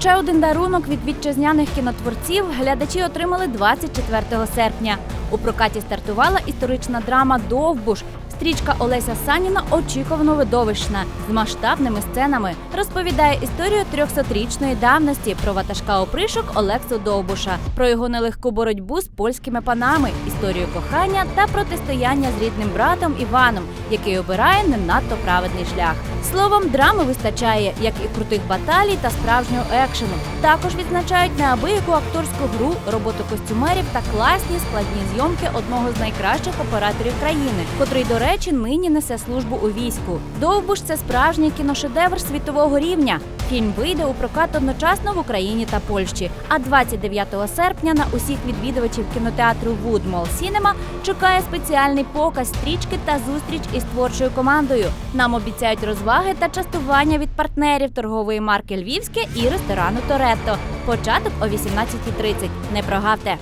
Ще один дарунок від вітчизняних кінотворців глядачі отримали 24 серпня. У прокаті стартувала історична драма Довбуш. Стрічка Олеся Саніна очікувано видовищна з масштабними сценами. Розповідає історію 300-річної давності про ватажка опришок Олексу Довбуша, про його нелегку боротьбу з польськими панами, історію кохання та протистояння з рідним братом Іваном, який обирає не надто праведний шлях. Словом, драми вистачає, як і крутих баталій та справжнього екшену. Також відзначають неабияку акторську гру, роботу костюмерів та класні складні зйомки одного з найкращих операторів країни, котрий, до речі, нині несе службу у війську. Довбуш це справжній кіношедевр світового рівня. Фільм вийде у прокат одночасно в Україні та Польщі. А 29 серпня на усіх відвідувачів кінотеатру Woodmall Cinema чекає спеціальний показ стрічки та зустріч із творчою командою. Нам обіцяють розваги та частування від партнерів торгової марки Львівське і ресторану Торетто. Початок о 18.30. Не прогавте.